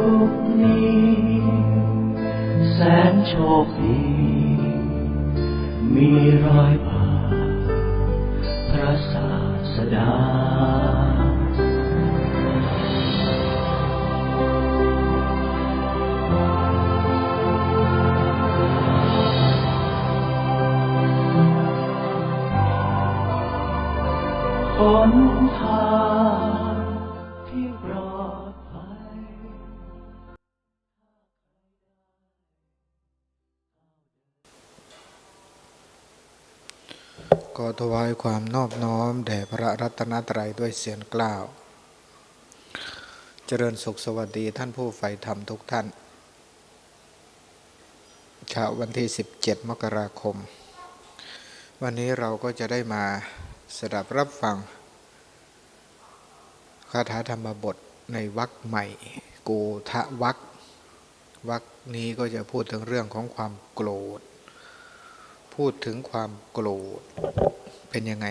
ยุคนี้ แสนโชคดี มีรอยบาทพระศาสดาหน ถวายความนอบน้อม แด่พระรัตนตรัยด้วยเสียงกล่าว เจริญสุขสวัสดีท่านผู้ใฝ่ธรรมทุกท่านเช้าวันที่ 17 มกราคม วันนี้เราก็จะได้มาสดับรับฟังคาถาธรรมบทในวรรคใหม่กูทะวรรควรรคนี้ก็จะพูดถึงเรื่องของความโกรธ พูดถึงความโกรธเป็นยังไง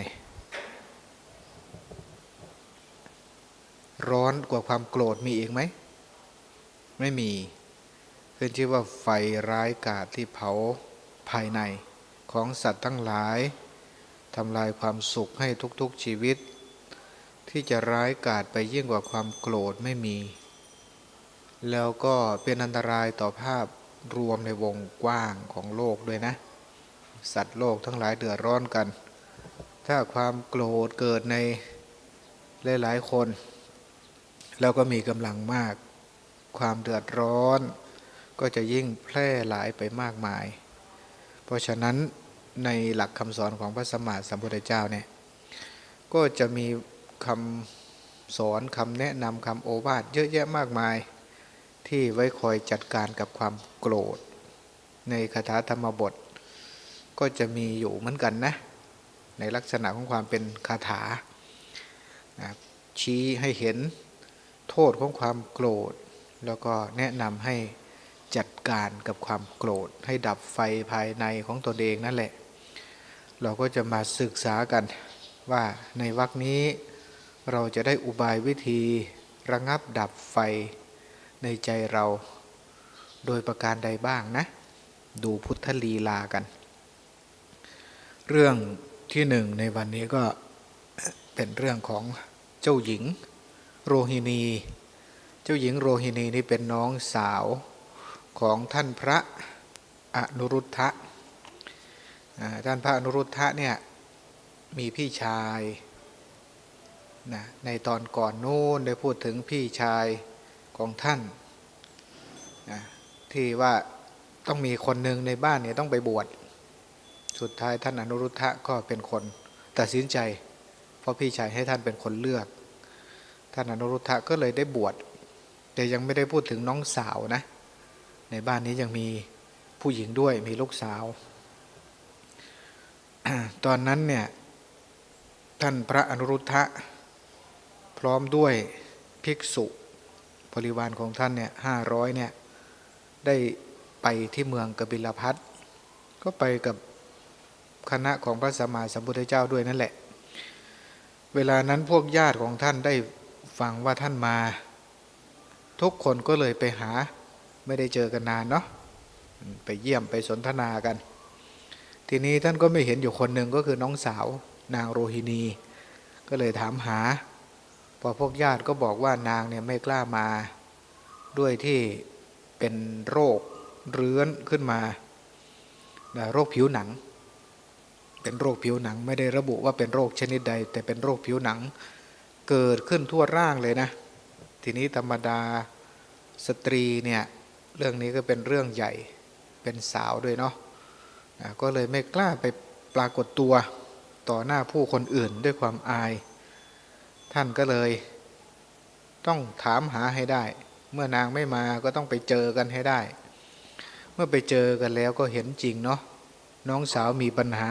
ร้อนกว่าความโกรธมีอีกไหม ไม่มีขึ้นชื่อว่าไฟร้ายกาจที่เผาภายในของสัตว์ทั้งหลายทำลายความสุขให้ทุกๆชีวิต ที่จะร้ายกาจไปยิ่งกว่าความโกรธไม่มี แล้วก็เป็นอันตรายต่อภาพรวมในวงกว้างของโลกด้วยนะ สัตว์โลกทั้งหลายเดือดร้อนกัน ถ้าความโกรธเกิดในหลายๆคน แล้วก็มีกำลังมาก ความเดือดร้อน ก็จะยิ่งแพร่หลายไปมากมาย เพราะฉะนั้นในหลักคำสอนของพระสมมาสัมพุทธเจ้าเนี่ยก็จะมีคำสอนคำแนะนำคำโอวาทเยอะแยะมากมาย ที่ไว้คอยจัดการกับความโกรธ ในคาถาธรรมบท ก็จะมีอยู่เหมือนกันนะ ในลักษณะของความเป็นคาถา ชี้ให้เห็นโทษของความโกรธ แล้วก็แนะนำให้จัดการกับความโกรธ ให้ดับไฟภายในของตนเองนั่นแหละ เราก็จะมาศึกษากันว่าในวรรคนี้เราจะได้อุบายวิธีระงับดับไฟในใจเรา โดยประการใดบ้างนะ ดูพุทธลีลากัน เรื่องที่หนึ่งในวันนี้ก็เป็นเรื่องของเจ้าหญิงโรฮินี เจ้าหญิงโรฮินีนี่เป็นน้องสาวของท่านพระอนุรุทธะท่านพระอนุรุทธะเนี่ยมีพี่ชายนะในตอนก่อนโน้นได้พูดถึงพี่ชายของท่านนะที่ว่าต้องมีคนหนึ่งในบ้านเนี่ยต้องไปบวช สุดท้ายท่านอนุรุทธะก็เป็นคนตัดสินใจ เพราะพี่ชายให้ท่านเป็นคนเลือก ท่านอนุรุทธะก็เลยได้บวชแต่ยังไม่ได้พูดถึงน้องสาวนะ ในบ้านนี้ยังมีผู้หญิงด้วยมีลูกสาว ตอนนั้นเนี่ยท่านพระอนุรุทธะพร้อมด้วยภิกษุบริวารของท่านเนี่ยห้าร้อยเนี่ยได้ไปที่เมืองกบิลพัทก็ไปกับ คณะของพระสัมมาสัมพุทธเจ้าด้วยนั่นแหละ เวลานั้นพวกญาติของท่านได้ฟังว่าท่านมา ทุกคนก็เลยไปหาไม่ได้เจอกันนานเนาะไปเยี่ยมไปสนทนากัน ทีนี้ท่านก็ไม่เห็นอยู่คนหนึ่งก็คือน้องสาวนางโรฮินี ก็เลยถามหา พอพวกญาติก็บอกว่านางเนี่ยไม่กล้ามาด้วยที่เป็นโรคเรื้อนขึ้นมา โรคผิวหนัง เป็นโรคผิวหนัง ไม่ได้ระบุว่าเป็นโรคชนิดใด แต่เป็นโรคผิวหนัง เกิดขึ้นทั่วร่างเลยนะ ทีนี้ธรรมดาสตรีเนี่ยเรื่องนี้ก็เป็นเรื่องใหญ่เป็นสาวด้วยเนาะอะก็เลยไม่กล้าไปปรากฏตัวต่อหน้าผู้คนอื่นด้วยความอาย ท่านก็เลยต้องถามหาให้ได้ เมื่อนางไม่มาก็ต้องไปเจอกันให้ได้ เมื่อไปเจอกันแล้วก็เห็นจริงเนาะน้องสาวมีปัญหา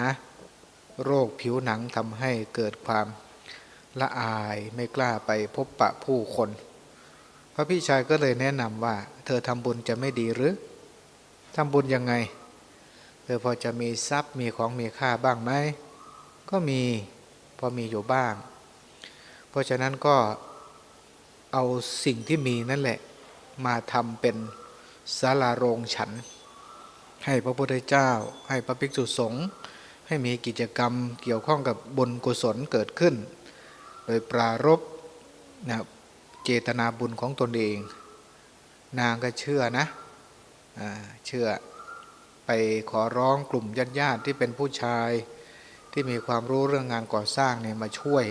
โรคผิวหนังทำให้เกิดความละอายไม่กล้าไปพบปะผู้คน พระพี่ชายก็เลยแนะนำว่า เธอทำบุญจะไม่ดีหรือทำบุญยังไง เธอพอจะมีทรัพย์มีของมีค่าบ้างไหม ก็มีพอมีอยู่บ้าง เพราะฉะนั้นก็เอาสิ่งที่มีนั่นแหละ มาทำเป็นศาลาโรงฉัน ให้พระพุทธเจ้าให้พระภิกษุสงฆ์ ให้มีกิจกรรมเกี่ยวข้องกับบุญกุศลเกิดขึ้น โดยปรารบนะเจตนาบุญของตนเอง นางก็เชื่อนะเชื่อไปขอร้องกลุ่มญาติญาติที่เป็นผู้ชายที่มีความรู้เรื่องงานก่อสร้างเนี่ยมาช่วย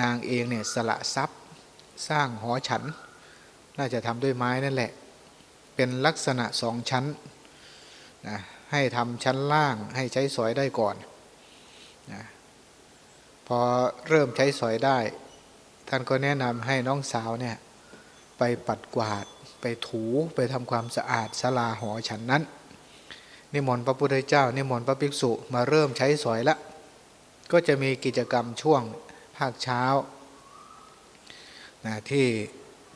นางเองเนี่ยสละทรัพย์สร้างหอฉัน น่าจะทำด้วยไม้นั่นแหละ เป็นลักษณะสองชั้นนะ ให้ทำชั้นล่างให้ใช้สอยได้ก่อนนะพอเริ่มใช้สอยได้ ท่านก็แนะนำให้น้องสาวเนี่ยไปปัดกวาดไปถูไปทำความสะอาดศาลาหอฉันนั้น นิมนต์พระพุทธเจ้า นิมนต์พระภิกษุมาเริ่มใช้สอยละ ก็จะมีกิจกรรมช่วงภาคเช้านะที่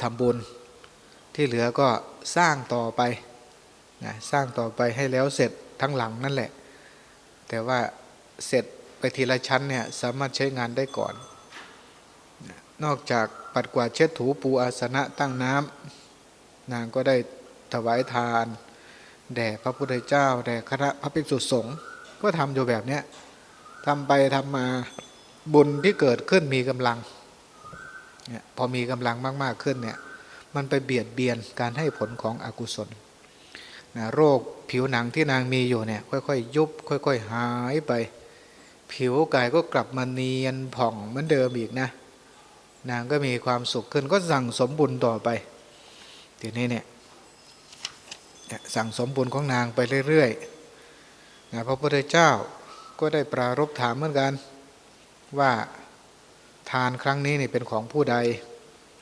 ทำบุญที่เหลือก็สร้างต่อไปนะสร้างต่อไปให้แล้วเสร็จ ทั้งหลังนั่นแหละ แต่ว่าเสร็จไปทีละชั้นเนี่ยสามารถใช้งานได้ก่อน นอกจากปัดกวาดเช็ดถูปูอาสนะตั้งน้ำนางก็ได้ถวายทาน แด่พระพุทธเจ้า แด่คณะพระภิกษุสงฆ์ก็ทำอยู่แบบเนี้ยทำไปทำมาบุญที่เกิดขึ้นมีกำลังเนี่ยพอมีกำลังมาก ๆ ขึ้นเนี่ยมันไปเบียดเบียนการให้ผลของอกุศล นะโรคผิวหนังที่นางมีอยู่เนี่ยค่อยๆยุบค่อย ๆ หายไป ผิวกายก็กลับมาเนียนผ่องเหมือนเดิมอีกนะ นางก็มีความสุขขึ้นก็สั่งสมบุญต่อไปทีนี้เนี่ยสั่งสมบุญของนางไปเรื่อยๆนะพระพุทธเจ้าก็ได้ปรารบถามเหมือนกัน ว่าทานครั้งนี้เนี่ยเป็นของผู้ใด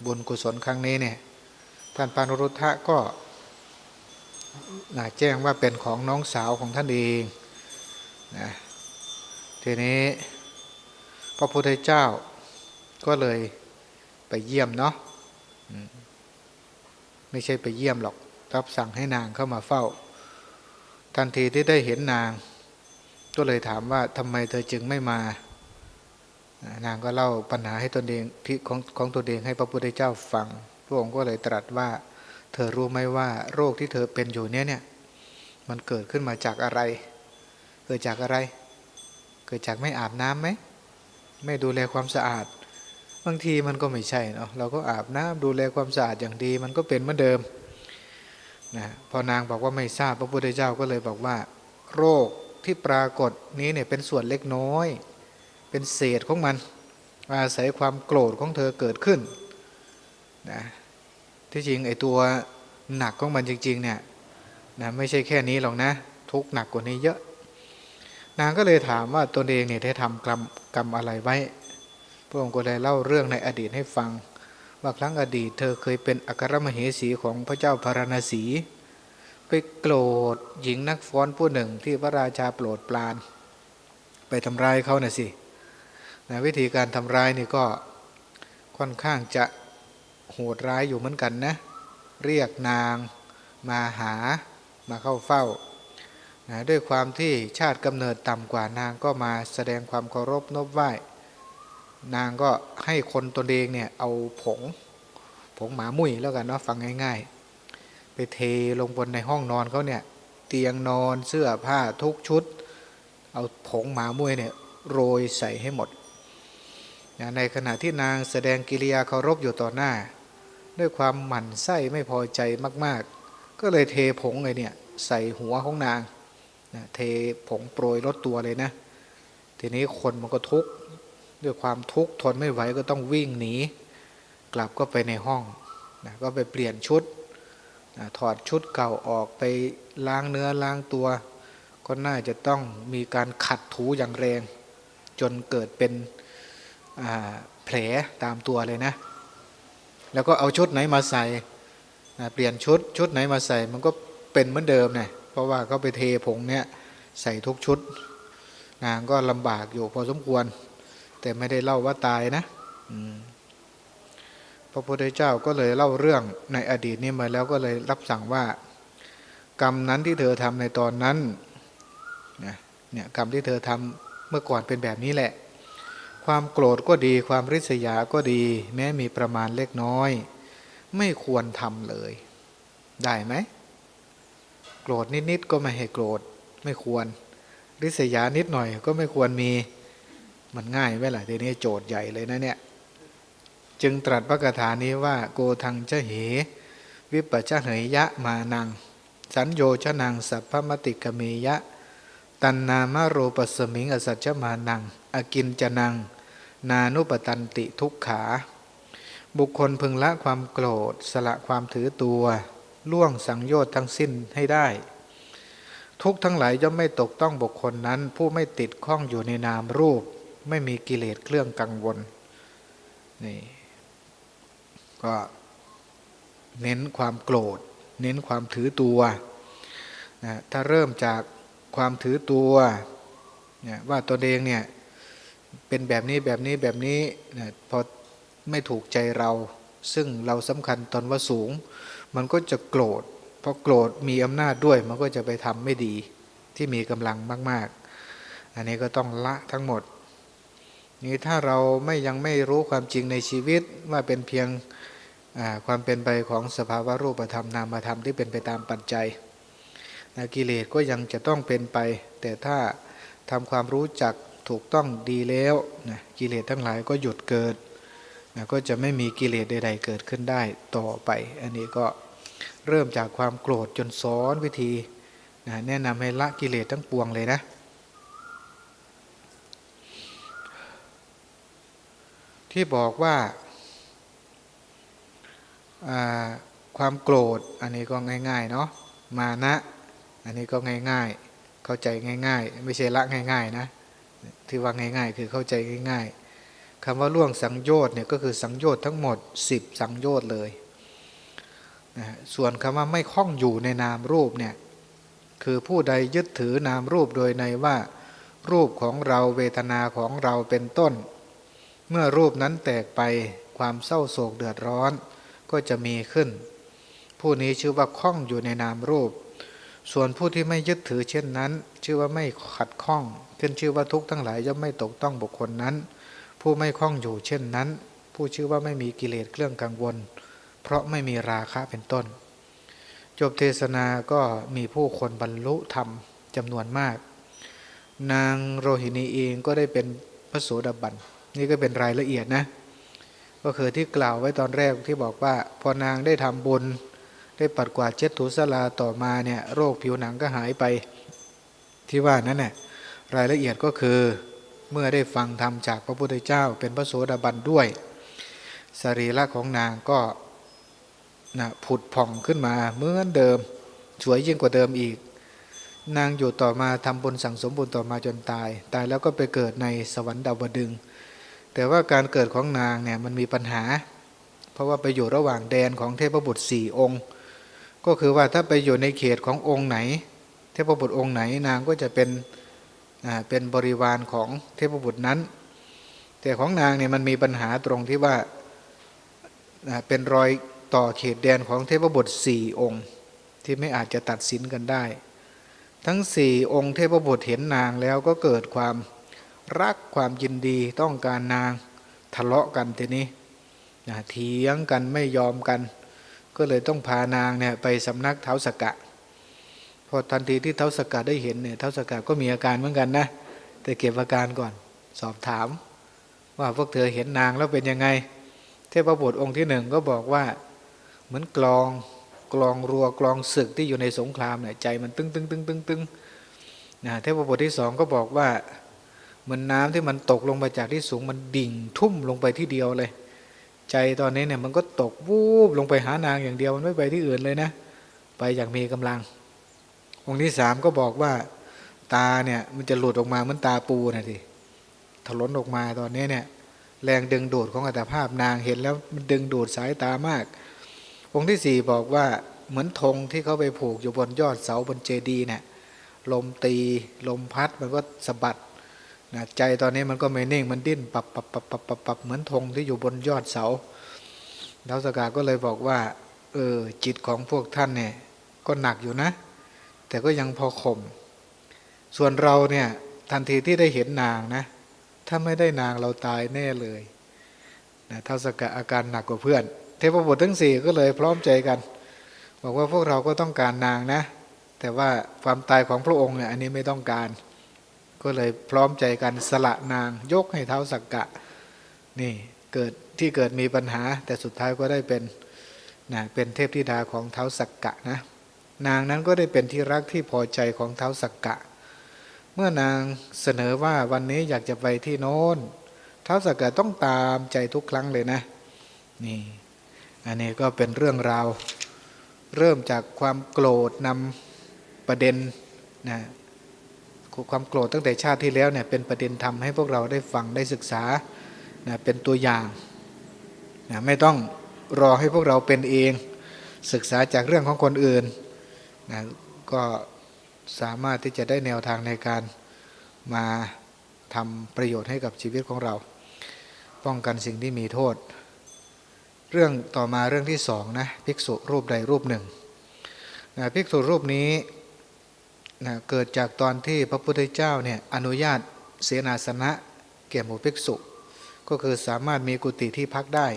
บุญกุศลครั้งนี้เนี่ยท่านปานุรุทธะก็ แจ้งว่าเป็นของน้องสาวของท่านเองนะทีนี้พระพุทธเจ้าก็เลยไปเยี่ยมเนาะไม่ใช่ไปเยี่ยมหรอกรับสั่งให้นางเข้ามาเฝ้า ทันทีที่ได้เห็นนาง ก็เลยถามว่าทำไมเธอจึงไม่มา นางก็เล่าปัญหาให้ตนเองที่ของของตนเองให้พระพุทธเจ้าฟังพระองค์ก็เลยตรัสว่า เธอรู้ไหมว่าโรคที่เธอเป็นอยู่เนี้ยเนี่ยมันเกิดขึ้นมาจากอะไร เกิดจากอะไร เกิดจากไม่อาบน้ำไหม ไม่ดูแลความสะอาด บางทีมันก็ไม่ใช่เนาะ เราก็อาบน้ำดูแลความสะอาดอย่างดี มันก็เป็นเหมือนเดิมนะพอนางบอกว่าไม่ทราบพระพุทธเจ้าก็เลยบอกว่า โรคที่ปรากฏนี้เนี่ยเป็นส่วนเล็กน้อย เป็นเศษของมัน อาศัยความโกรธของเธอเกิดขึ้นนะ ที่จริงไอ้ตัวหนักของมันจริง ๆ เนี่ยนะไม่ใช่แค่นี้หรอกนะ ทุกหนักกว่านี้เยอะ นางก็เลยถามว่าตนเองเนี่ยได้ทำกรรมกรรมอะไรไว้ พระองค์ก็เลยเล่าเรื่องในอดีตให้ฟัง ว่าครั้งอดีต เธอเคยเป็นอัครมเหสีของพระเจ้าพาราณสี ไปโกรธหญิงนักฟ้อนผู้หนึ่งที่พระราชาโปรดปราน ไปทำร้ายเขาน่ะสินะวิธีการทำร้ายนี่ก็ค่อนข้างจะ โหดร้ายอยู่เหมือนกันนะ เรียกนางมาหามาเข้าเฝ้านะด้วยความที่ชาติกำเนิดต่ำกว่านางก็มาแสดงความเคารพนบไหว้ นางก็ให้คนตนเองเนี่ยเอาผง ผงหมามุ้ยแล้วกันเนาะฟังง่าย ๆ ไปเทลงบนในห้องนอนเขาเนี่ยเตียงนอนเสื้อผ้าทุกชุด เอาผงหมามุ้ยเนี่ยโรยใส่ให้หมด ในขณะที่นางแสดงกิริยาเคารพอยู่ต่อหน้า ด้วยความหมั่นไส้ไม่พอใจมาก ๆ ก็เลยเทผงเลยเนี่ยใส่หัวของนางนะเทผงโปรยลดตัวเลยนะ ทีนี้คนมันก็ทุกข์ด้วยความทุกข์ทนไม่ไหวก็ต้องวิ่งหนี กลับก็ไปในห้องนะก็ไปเปลี่ยนชุดนะถอดชุดเก่าออกไปล้างเนื้อล้างตัว ก็น่าจะต้องมีการขัดถูอย่างแรง จนเกิดเป็นแผลตามตัวเลยนะ แล้วก็เอาชุดไหนมาใส่นะเปลี่ยนชุดชุดไหนมาใส่ มันก็เป็นเหมือนเดิมเนะเพราะว่าเขาไปเทผงเนี่ยใส่ทุกชุดนางก็ลำบากอยู่พอสมควร แต่ไม่ได้เล่าว่าตายนะพระพุทธเจ้าก็เลยเล่าเรื่องในอดีตนี้มาแล้วก็เลยรับสั่งว่า กรรมนั้นที่เธอทำในตอนนั้นเนี่ยกรรมที่เธอทำเมื่อก่อนเป็นแบบนี้แหละ ความโกรธก็ดีความริษยาก็ดี แม้มีประมาณเล็กน้อย ไม่ควรทำเลย ได้ไหม โกรธนิดๆก็ไม่ให้โกรธไม่ควร ริษยานิดหน่อยก็ไม่ควรมีมันง่ายไหมล่ะทีนี้โจทย์ใหญ่เลยนะเนี่ย จึงตรัสพระคาถานี้ว่า โกทังจะเห วิปัจจะเหยยะมานัง สัญโยชนังสัพพมติกเมยะ ตันนามโรปสมิงอสัจจมานัง อกินจนัง นานุปตันติทุกขา บุคคลพึงละความโกรธ สละความถือตัว ล่วงสังโยชน์ทั้งสิ้นให้ได้ ทุกทั้งหลายย่อมไม่ตกต้องบุคคลนั้น ผู้ไม่ติดข้องอยู่ในนามรูป ไม่มีกิเลสเครื่องกังวลนี่ก็เน้นความโกรธ เน้นความถือตัวนะถ้าเริ่มจาก ความถือตัวเนี่ยว่าตัวเองเนี่ยเป็นแบบนี้แบบนี้แบบนี้นะพอไม่ถูกใจเรา ซึ่งเราสำคัญตนว่าสูง มันก็จะโกรธพอโกรธมีอำนาจด้วยมันก็จะไปทำไม่ดีที่มีกำลังมาก ๆ อันนี้ก็ต้องละทั้งหมด นี่ถ้าเราไม่ยังไม่รู้ความจริงในชีวิตว่าเป็นเพียงความเป็นไปของสภาวะรูปธรรมนามธรรมที่เป็นไปตามปัจจัย นะกิเลสก็ยังจะต้องเป็นไป แต่ถ้าทำความรู้จักถูกต้องดีแล้วนะกิเลสทั้งหลายก็หยุดเกิดนะก็จะไม่มีกิเลสใดๆเกิดขึ้นได้ต่อไป อันนี้ก็เริ่มจากความโกรธจนสอนวิธีนะแนะนำให้ละกิเลสทั้งปวงเลยนะที่บอกว่าความโกรธอันนี้ก็ง่ายๆเนาะมานะ อันนี้ก็ง่ายๆ เข้าใจง่าย ๆ ไม่ใช่ละง่าย ๆ นะที่ว่าง่าย ๆ คือเข้าใจง่าย ๆคำว่าล่วงสังโยชน์เนี่ยก็คือสังโยชน์ทั้งหมด 10 สังโยชน์เลยนะส่วนคำว่าไม่คล้องอยู่ในนามรูปเนี่ยคือผู้ใดยึดถือนามรูปโดยในว่า รูปของเราเวทนาของเราเป็นต้น เมื่อรูปนั้นแตกไปความเศร้าโศกเดือดร้อนก็จะมีขึ้น ผู้นี้ชื่อว่าคล้องอยู่ในนามรูป ส่วนผู้ที่ไม่ยึดถือเช่นนั้น ชื่อว่าไม่ขัดข้องขึ้นชื่อว่าทุกทั้งหลายย่อมไม่ตกต้องบุคคลนั้น ผู้ไม่คล้องอยู่เช่นนั้น ผู้ชื่อว่าไม่มีกิเลสเครื่องกังวล เพราะไม่มีราคะเป็นต้น จบเทศนาก็มีผู้คนบรรลุธรรมจำนวนมาก นางโรหินีเองก็ได้เป็นพระโสดาบันนี่ก็เป็นรายละเอียดนะ ก็คือที่กล่าวไว้ตอนแรกที่บอกว่า พอนางได้ทำบุญ ได้ปัดกวาดเช็ดถูสลาต่อมาเนี่ยโรคผิวหนังก็หายไปที่ว่านั้นแหละรายละเอียดก็คือเมื่อได้ฟังธรรมจากพระพุทธเจ้า เป็นพระโสดาบันด้วย สรีระของนางก็นะผุดผ่องขึ้นมาเหมือนเดิม สวยยิ่งกว่าเดิมอีก นางอยู่ต่อมาทำบุญสั่งสมบุญต่อมาจนตาย ตายแล้วก็ไปเกิดในสวรรค์ดาวดึง แต่ว่าการเกิดของนางเนี่ยมันมีปัญหา เพราะว่าไปอยู่ระหว่างแดนของเทพบุตรสี่องค์ ก็คือว่าถ้าไปอยู่ในเขตขององค์ไหน เทพบุตรองค์ไหนนางก็จะเป็นเป็นบริวารของเทพบุตรนั้น แต่ของนางเนี่ยมันมีปัญหาตรงที่ว่าเป็นรอยต่อเขตแดนของเทพบุตรสี่องค์ ที่ไม่อาจจะตัดสินกันได้ ทั้งสี่องค์เทพบุตรเห็นนางแล้วก็เกิดความรักความยินดีต้องการนางทะเลาะกันทีนี้เถียงกันไม่ยอมกัน ก็เลยต้องพานางเนี่ยไปสำนักเท้าสกกะ พอทันทีที่เท้าสกกะได้เห็นเนี่ยเท้าสกกะก็มีอาการเหมือนกันนะ แต่เก็บอาการก่อนสอบถาม ว่าพวกเธอเห็นนางแล้วเป็นยังไง เทพบุตรองค์ที่หนึ่งก็บอกว่าเหมือนกลองกลองรัวกลองศึกที่อยู่ในสงครามเนี่ยใจมันตึงตึงตึงตึงตึงนะเทพบุตรที่สองก็บอกว่าเหมือนน้ำที่มันตกลงไปจากที่สูงมันดิ่งทุ่มลงไปที่เดียวเลย ใจตอนนี้เนี่ยมันก็ตกวูบลงไปหานางอย่างเดียวมันไม่ไปที่อื่นเลยนะ ไปอย่างมีกำลัง องค์ที่สามก็บอกว่า ตาเนี่ยมันจะหลุดออกมาเหมือนตาปูนะทีถลนออกมาตอนนี้เนี่ย แรงดึงดูดของอัตภาพนางเห็นแล้วมันดึงดูดสายตามาก องค์ที่สี่บอกว่าเหมือนธงที่เขาไปผูกอยู่บนยอดเสาบนเจดีย์เนี่ยลมตีลมพัดมันก็สะบัด นะใจตอนนี้มันก็ไม่นิ่งมันดิ้นปับปับปับปับปับปับเหมือนธงที่อยู่บนยอดเสาท้าวสกาก็เลยบอกว่า เออจิตของพวกท่านเนี่ยก็หนักอยู่นะ แต่ก็ยังพอข่มส่วนเราเนี่ยทันทีที่ได้เห็นนางนะ ถ้าไม่ได้นางเราตายแน่เลยนะท้าวสกาอาการหนักกว่าเพื่อน เทพบุตรทั้งสี่ก็เลยพร้อมใจกัน บอกว่าพวกเราก็ต้องการนางนะ แต่ว่าความตายของพระองค์เนี่ยอันนี้ไม่ต้องการ ก็เลยพร้อมใจกันสละนางยกให้เท้าสักกะ นี่เกิดที่เกิดมีปัญหา แต่สุดท้ายก็ได้เป็นนะเป็นเทพธิดาของเท้าสักกะนะนางนั้นก็ได้เป็นที่รักที่พอใจของเท้าสักกะ เมื่อนางเสนอว่าวันนี้อยากจะไปที่โน้นเท้าสักกะต้องตามใจทุกครั้งเลยนะนี่อันนี้ก็เป็นเรื่องราว เริ่มจากความโกรธนำประเด็นนะ ความโกรธตั้งแต่ชาติที่แล้วเนี่ยเป็นประเด็นทำให้พวกเราได้ฟังได้ศึกษานะเป็นตัวอย่างนะไม่ต้องรอให้พวกเราเป็นเองศึกษาจากเรื่องของคนอื่นนะก็สามารถที่จะได้แนวทางในการมาทำประโยชน์ให้กับชีวิตของเรา ป้องกันสิ่งที่มีโทษ เรื่องต่อมาเรื่องที่สองนะภิกษุรูปใดรูปหนึ่งนะภิกษุรูปนี้ นะเกิดจากตอนที่พระพุทธเจ้าเนี่ยอนุญาตเสนาสนะแก่หมู่ภิกษุ ก็คือสามารถมีกุฏิที่พักได้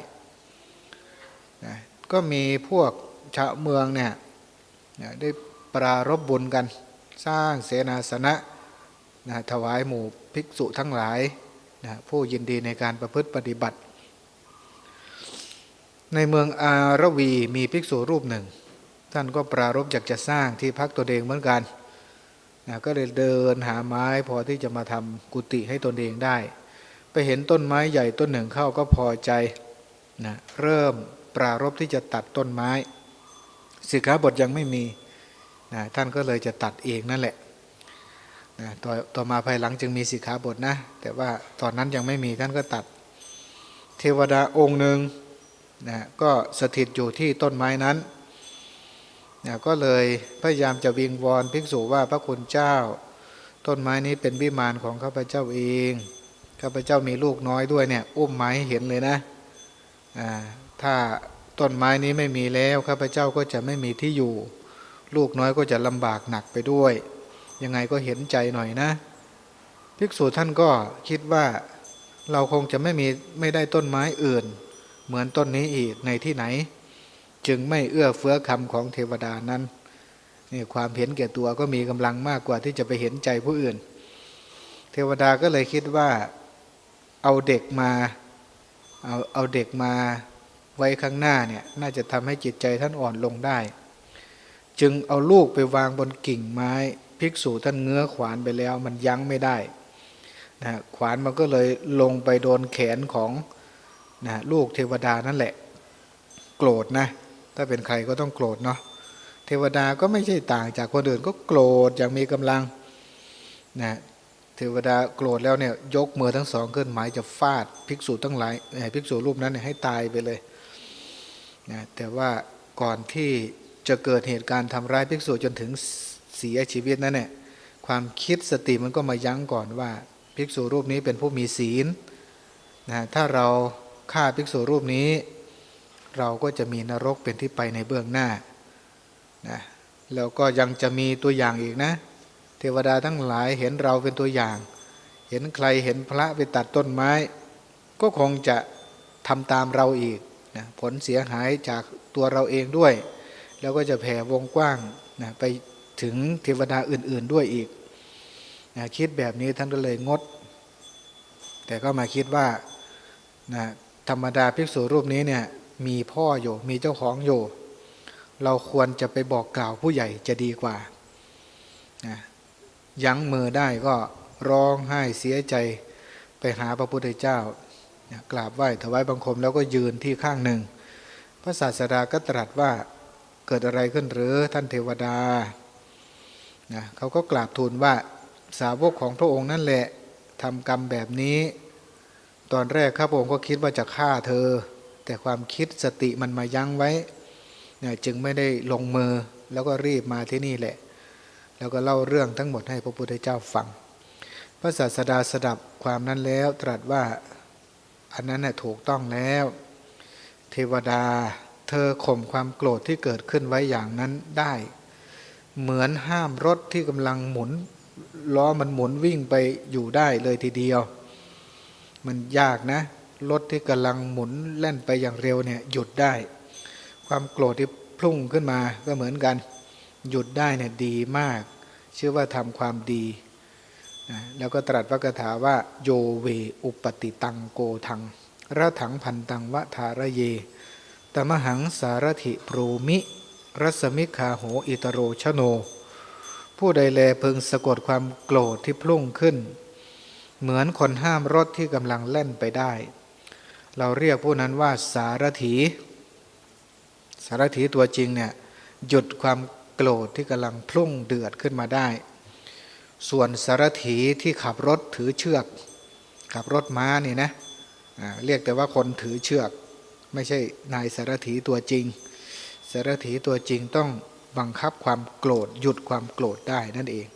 นะก็มีพวกชาวเมืองเนี่ยนะได้ปรารบบุญกันสร้างเสนาสนะนะถวายหมู่ภิกษุทั้งหลายนะผู้ยินดีในการประพฤติปฏิบัติ ในเมืองอารวีมีภิกษุรูปหนึ่ง ท่านก็ปรารบอยากจะสร้างที่พักตัวเองเหมือนกัน นะก็เลยเดินหาไม้พอที่จะมาทำกุฏิให้ตนเองได้ ไปเห็นต้นไม้ใหญ่ต้นหนึ่งเข้าก็พอใจนะเริ่มปรารบที่จะตัดต้นไม้สิกขาบทยังไม่มีนะท่านก็เลยจะตัดเองนั่นแหละนะต่อต่อมาภายหลังจึงมีสิกขาบทนะ แต่ว่าตอนนั้นยังไม่มีท่านก็ตัด เทวดาองค์หนึ่งนะก็สถิตอยู่ที่ต้นไม้นั้น นะก็เลยพยายามจะวิงวอนภิกษุว่าพระคุณเจ้า ต้นไม้นี้เป็นวิมานของข้าพเจ้าเองข้าพเจ้ามีลูกน้อยด้วยเนี่ยอุ้มไม้เห็นเลยนะถ้าต้นไม้นี้ไม่มีแล้วข้าพเจ้าก็จะไม่มีที่อยู่ ลูกน้อยก็จะลำบากหนักไปด้วย ยังไงก็เห็นใจหน่อยนะ ภิกษุท่านก็คิดว่าเราคงจะไม่มีไม่ได้ต้นไม้อื่น เหมือนต้นนี้อีกในที่ไหน จึงไม่เอื้อเฟื้อคำของเทวดานั้นนี่ความเห็นแก่ตัวก็มีกำลังมากกว่าที่จะไปเห็นใจผู้อื่น เทวดาก็เลยคิดว่าเอาเด็กมาเอาเอาเด็กมาไว้ข้างหน้าเนี่ยน่าจะทำให้จิตใจท่านอ่อนลงได้ จึงเอาลูกไปวางบนกิ่งไม้ภิกษุท่านเงื้อขวานไปแล้วมันยั้งไม่ได้นะขวานมันก็เลยลงไปโดนแขนของนะลูกเทวดานั่นแหละ โกรธนะ ถ้าเป็นใครก็ต้องโกรธเนาะเทวดาก็ไม่ใช่ต่างจากคนอื่นก็โกรธอย่างมีกำลังนะเทวดาโกรธแล้วเนี่ยยกมือทั้งสองขึ้นหมายจะฟาดภิกษุทั้งหลายภิกษุรูปนั้นเนี่ยให้ตายไปเลยนะแต่ว่าก่อนที่จะเกิดเหตุการณ์ทำร้ายภิกษุจนถึงเสียชีวิตนั้นเนี่ยความคิดสติมันก็มายั้งก่อนว่าภิกษุรูปนี้เป็นผู้มีศีลนะถ้าเราฆ่าภิกษุรูปนี้ เราก็จะมีนรกเป็นที่ไปในเบื้องหน้านะแล้วก็ยังจะมีตัวอย่างอีกนะ เทวดาทั้งหลายเห็นเราเป็นตัวอย่าง เห็นใครเห็นพระไปตัดต้นไม้ ก็คงจะทำตามเราอีกนะผลเสียหายจากตัวเราเองด้วย แล้วก็จะแผ่วงกว้างนะไปถึงเทวดาอื่น ๆด้วยอีกนะคิดแบบนี้ท่านก็เลยงด แต่ก็มาคิดว่านะธรรมดาภิกษุรูปนี้เนี่ย มีพ่ออยู่ มีเจ้าของอยู่ เราควรจะไปบอกกล่าวผู้ใหญ่จะดีกว่านะยั้งมือได้ก็ร้องไห้เสียใจไปหาพระพุทธเจ้ากราบไหว้ถวายบังคมแล้วก็ยืนที่ข้างหนึ่ง พระศาสดาก็ตรัสว่าเกิดอะไรขึ้นหรือท่านเทวดานะเขาก็กราบทูลว่าสาวกของพระองค์นั่นแหละทำกรรมแบบนี้ ตอนแรกข้าพระองค์ก็คิดว่าจะฆ่าเธอ แต่ความคิดสติมันมายั้งไว้เนี่ยจึงไม่ได้ลงมือแล้วก็รีบมาที่นี่แหละ แล้วก็เล่าเรื่องทั้งหมดให้พระพุทธเจ้าฟัง พระศาสดาสดับความนั้นแล้วตรัสว่าอันนั้นน่ะถูกต้องแล้ว เทวดาเธอข่มความโกรธที่เกิดขึ้นไว้อย่างนั้นได้ เหมือนห้ามรถที่กำลังหมุนล้อมันหมุนวิ่งไปอยู่ได้เลยทีเดียว มันยากนะ รถที่กำลังหมุนแล่นไปอย่างเร็วเนี่ยหยุดได้ ความโกรธที่พุ่งขึ้นมาก็เหมือนกัน หยุดได้เนี่ยดีมาก ชื่อว่าทำความดีนะแล้วก็ตรัสพระคาถาว่าโยเวอุปติตังโกทังระถังพันตังวะทาระเยตมหังสารถิพรูมิรัสมิคาโหอิตโรชโน ผู้ใดแลพึงสะกดความโกรธที่พุ่งขึ้น เหมือนคนห้ามรถที่กำลังเล่นไปได้ เราเรียกผู้นั้นว่าสารถี สารถีตัวจริงเนี่ยหยุดความโกรธที่กำลังพุ่งเดือดขึ้นมาได้ ส่วนสารถีที่ขับรถถือเชือก ขับรถม้านี่นะเรียกแต่ว่าคนถือเชือก ไม่ใช่นายสารถีตัวจริง สารถีตัวจริงต้องบังคับความโกรธหยุดความโกรธได้นั่นเอง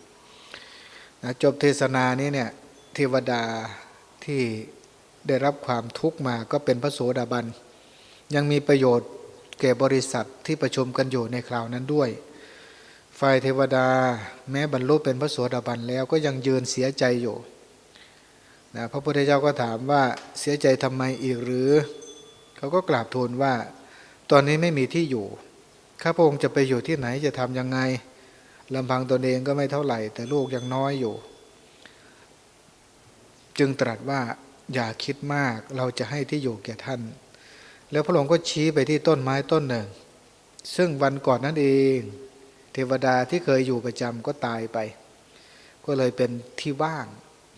นะจบเทศนานี้เนี่ยเทวดาที่ ได้รับความทุกข์มาก็เป็นพระโสดาบัน ยังมีประโยชน์แก่บริษัทที่ประชุมกันอยู่ในคราวนั้นด้วย ฝ่ายเทวดาแม้บรรลุเป็นพระโสดาบันแล้วก็ยังยืนเสียใจอยู่นะพระพุทธเจ้าก็ถามว่าเสียใจทำไมอีกหรือ เขาก็กราบทูลว่า ตอนนี้ไม่มีที่อยู่ ข้าพระองค์จะไปอยู่ที่ไหนจะทำยังไงลำพังตนเองก็ไม่เท่าไหร่ แต่ลูกยังน้อยอยู่ จึงตรัสว่า อย่าคิดมาก เราจะให้ที่อยู่แก่ท่าน แล้วพระองค์ก็ชี้ไปที่ต้นไม้ต้นหนึ่ง ซึ่งวันก่อนนั้นเอง เทวดาที่เคยอยู่ประจำก็ตายไป ก็เลยเป็นที่ว่าง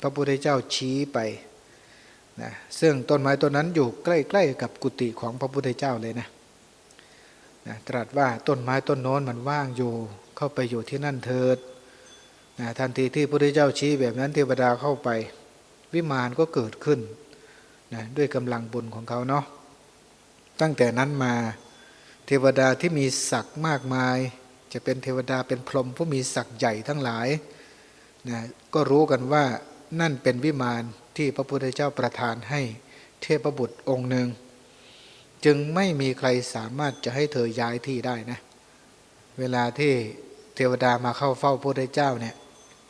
พระพุทธเจ้าชี้ไปนะซึ่งต้นไม้ต้นนั้นอยู่ใกล้ๆกับกุฏิของพระพุทธเจ้าเลยนะนะตรัสว่าต้นไม้ต้นโน้นมันว่างอยู่ เข้าไปอยู่ที่นั่นเถิดนะทันทีที่พระพุทธเจ้าชี้แบบนั้นเทวดาเข้าไป วิมานก็เกิดขึ้นนะด้วยกำลังบุญของเขาเนาะตั้งแต่นั้นมาเทวดาที่มีศักดิ์มากมาย จะเป็นเทวดาเป็นพรหมผู้มีศักดิ์ใหญ่ทั้งหลายนะก็รู้กันว่านั่นเป็นวิมานที่พระพุทธเจ้าประทานให้เทพบุตรองค์หนึ่ง จึงไม่มีใครสามารถจะให้เธอย้ายที่ได้นะ เวลาที่เทวดามาเข้าเฝ้าพระพุทธเจ้าเนี่ย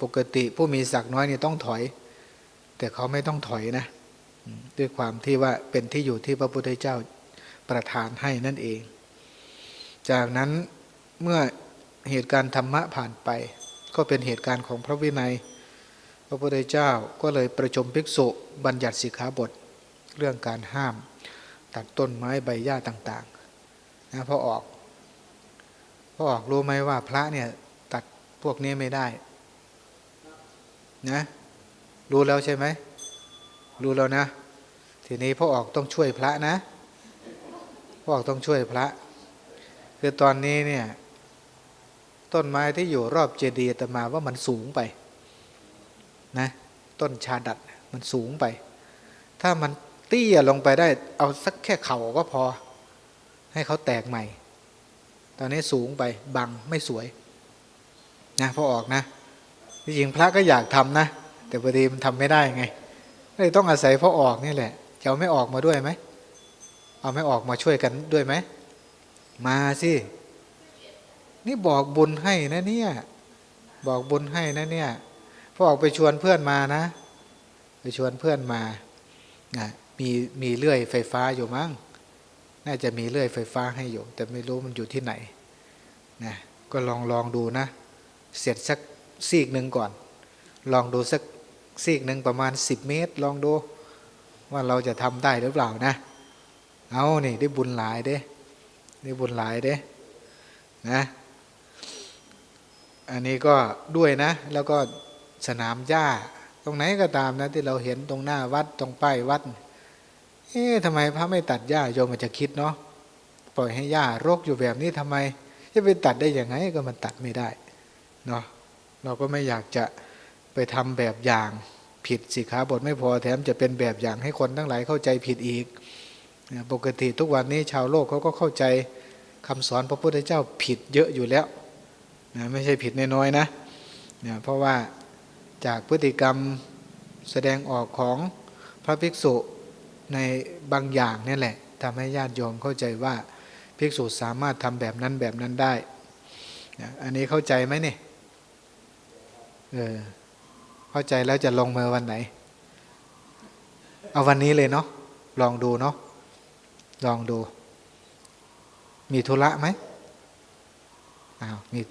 ปกติผู้มีศักดิ์น้อยเนี่ยต้องถอย แต่เขาไม่ต้องถอยนะ ด้วยความที่ว่าเป็นที่อยู่ที่พระพุทธเจ้าประทานให้นั่นเอง จากนั้นเมื่อเหตุการณ์ธรรมะผ่านไป ก็เป็นเหตุการณ์ของพระวินัย พระพุทธเจ้าก็เลยประชุมภิกษุบัญญัติสิกขาบทเรื่องการห้าม ตัดต้นไม้ใบหญ้าต่างๆนะพอออกพอออกรู้ไหมว่าพระเนี่ยตัดพวกนี้ไม่ได้นะ รู้แล้วใช่ไหม รู้แล้วนะ ทีนี้พ่อออกต้องช่วยพระนะพ่อออกต้องช่วยพระ คือตอนนี้เนี่ยต้นไม้ที่อยู่รอบเจดีย์ตมาว่ามันสูงไปนะต้นชาดัดมันสูงไป ถ้ามันเตี้ยลงไปได้ เอาสักแค่เข่าก็พอ ให้เขาแตกใหม่ ตอนนี้สูงไปบังไม่สวยนะพ่อออกนะจริงๆพระก็อยากทำนะ แต่พอดีมันทำไม่ได้ไงเลยต้องอาศัยพ่อออกนี่แหละจะเอาไม่ออกมาด้วยไหมเอาไม่ออกมาช่วยกันด้วยไหมมาสินี่บอกบุญให้นะเนี่ยบอกบุญให้นะเนี่ยพ่อออกไปชวนเพื่อนมานะ ไปชวนเพื่อนมานะมีมีเลื่อยไฟฟ้าอยู่มั้งน่าจะมีเลื่อยไฟฟ้าให้อยู่ แต่ไม่รู้มันอยู่ที่ไหนนะก็ลองลองดูนะ เสร็จสักซีกหนึ่งก่อน ลองดูสัก ซีกหนึ่งประมาณ 10 เมตร ลองดูว่าเราจะทำได้หรือเปล่านะ เอานี่ได้บุญหลายเด้ได้บุญหลายเด้นะอันนี้ก็ด้วยนะ แล้วก็สนามหญ้า ตรงไหนก็ตามนะ ที่เราเห็นตรงหน้าวัดตรงป้ายวัด เอ๊ะทำไมพระไม่ตัดหญ้าโยมมันจะคิดเนาะปล่อยให้หญ้ารกอยู่แบบนี้ทำไมจะไปตัดได้ยังไงก็มันตัดไม่ได้เนาะเราก็ไม่อยากจะไปทำแบบอย่าง ผิดสิกขาบทไม่พอแถมจะเป็นแบบอย่างให้คนทั้งหลายเข้าใจผิดอีก ปกติทุกวันนี้ชาวโลกเขาก็เข้าใจคำสอนพระพุทธเจ้าผิดเยอะอยู่แล้วนะไม่ใช่ผิดน้อยๆนะนะเพราะว่าจากพฤติกรรมแสดงออกของพระภิกษุในบางอย่างนี่แหละทำให้ญาติโยมเข้าใจว่าภิกษุสามารถทำแบบนั้นแบบนั้นได้นะอันนี้เข้าใจไหมเนี่ยเออ เข้าใจแล้วจะลงมือวันไหน เอาวันนี้เลยเนาะลองดูเนาะลองดู มีธุระไหมอ้าวมี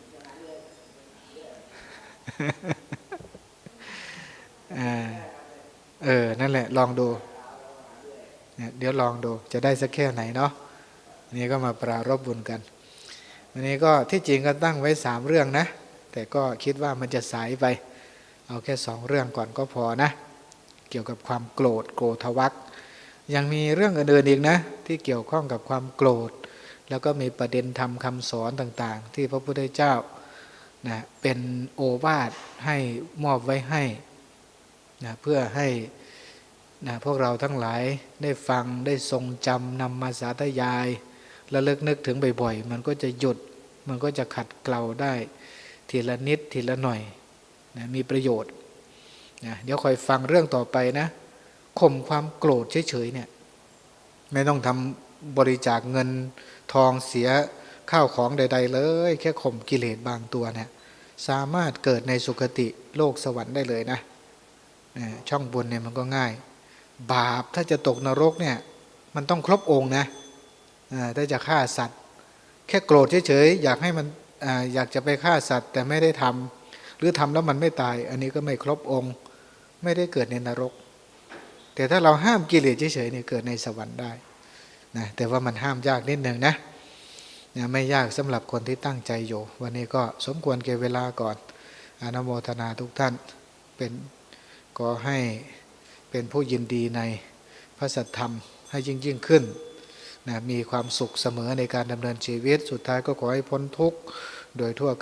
เออ นั่นแหละ ลองดูเนี่ยเดี๋ยวลองดู จะได้สักแค่ไหนเนาะนนี้ก็มาปรารบบุญกัน วันนี้ก็ที่จริงก็ตั้งไว้สามเรื่องนะ แต่ก็คิดว่ามันจะสายไป เอาแค่สองเรื่องก่อนก็พอนะ เกี่ยวกับความโกรธโกรธวักยังมีเรื่องอื่นๆอีกนะ ที่เกี่ยวข้องกับความโกรธ แล้วก็มีประเด็นธรรมคำสอนต่างๆ ที่พระพุทธเจ้านะเป็นโอวาทให้มอบไว้ให้นะเพื่อให้นะพวกเราทั้งหลายได้ฟังได้ทรงจำนำมาสาธยายและเลิกนึกถึงบ่อยๆ มันก็จะหยุด มันก็จะขัดเกลาได้ ทีละนิดทีละหน่อย นะมีประโยชน์นะเดี๋ยวคอยฟังเรื่องต่อไปนะข่มความโกรธเฉยๆเนี่ยไม่ต้องทำบริจาคเงินทองเสียข้าวของใด ๆ เลย แค่ข่มกิเลสบางตัวเนี่ยสามารถเกิดในสุคติโลกสวรรค์ได้เลยนะช่องบุญเนี่ยมันก็ง่าย บาปถ้าจะตกนรกเนี่ยมันต้องครบองค์นะถ้าจะฆ่าสัตว์ แค่โกรธเฉยๆอยากให้มันออยากจะไปฆ่าสัตว์แต่ไม่ได้ทำ หรือทำแล้วมันไม่ตาย อันนี้ก็ไม่ครบองค์ ไม่ได้เกิดในนรก แต่ถ้าเราห้ามกิเลสเฉยๆเนี่ยเกิดในสวรรค์ได้นะแต่ว่ามันห้ามยากนิดหนึ่งนะนะไม่ยากสำหรับคนที่ตั้งใจอยู่ วันนี้ก็สมควรเก็บเวลาก่อนอนุโมทนาทุกท่านเป็นก็ให้เป็นผู้ยินดีในพระสัทธรรมให้ยิ่งยิ่งๆขึ้นนะมีความสุขเสมอในการดำเนินชีวิต สุดท้ายก็ขอให้พ้นทุกข์โดยทั่วกัน